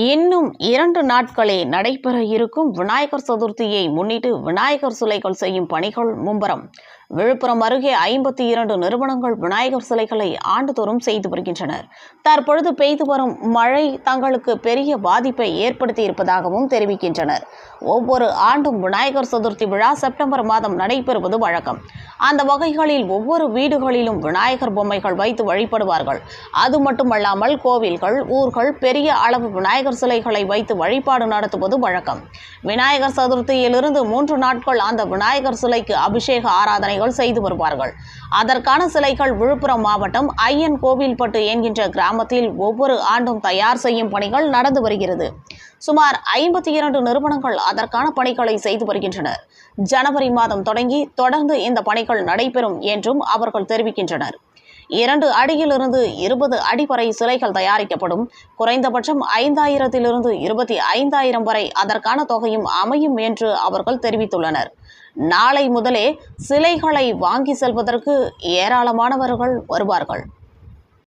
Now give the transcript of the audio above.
இன்னும் இரண்டு நாட்களே நடைபெற இருக்கும் விநாயகர் சதுர்த்தியை முன்னிட்டு விநாயகர் சிலைகள் செய்யும் பணிகள் மும்பரம். விழுப்புரம் அருகே ஐம்பத்தி இரண்டு நிறுவனங்கள் விநாயகர் சிலைகளை ஆண்டுதோறும் செய்து வருகின்றனர். தற்பொழுது பெய்து வரும் மழை தங்களுக்கு பெரிய பாதிப்பை ஏற்படுத்தி இருப்பதாகவும் தெரிவிக்கின்றனர். ஒவ்வொரு ஆண்டும் விநாயகர் சதுர்த்தி விழா செப்டம்பர் மாதம் நடைபெறுவது வழக்கம். அந்த வகைகளில் ஒவ்வொரு வீடுகளிலும் விநாயகர் பொம்மைகள் வைத்து வழிபடுவார்கள். அது மட்டுமல்லாமல் கோவில்கள் ஊர்கள் பெரிய அளவு விநாயகர் சிலைகளை வைத்து வழிபாடு நடத்துவது வழக்கம். விநாயகர் சதுர்த்தியிலிருந்து மூன்று நாட்கள் அந்த விநாயகர் சிலைக்கு அபிஷேக ஆராதனைகள் செய்து வருவார்கள். அதற்கான சிலைகள் விழுப்புரம் மாவட்டம் ஐயன் கோவில்பட்டு என்கின்ற கிராமத்தில் ஒவ்வொரு ஆண்டும் தயார் செய்யும் பணிகள் நடந்து வருகிறது. சுமார் ஐம்பத்தி இரண்டு நிறுவனங்கள் அதற்கான பணிகளை செய்து வருகின்றனர். ஜனவரி மாதம் தொடங்கி தொடர்ந்து இந்த பணிகள் நடைபெறும் என்றும் அவர்கள் தெரிவிக்கின்றனர். இரண்டு அடியிலிருந்து இருபது அடி வரை சிலைகள் தயாரிக்கப்படும். குறைந்தபட்சம் ஐந்தாயிரத்திலிருந்து இருபத்தி ஐந்தாயிரம் வரை அதற்கான தொகையும் அமையும் என்று அவர்கள் தெரிவித்துள்ளனர். நாளை முதலே சிலைகளை வாங்கி செல்வதற்கு ஏராளமானவர்கள் வருவார்கள்.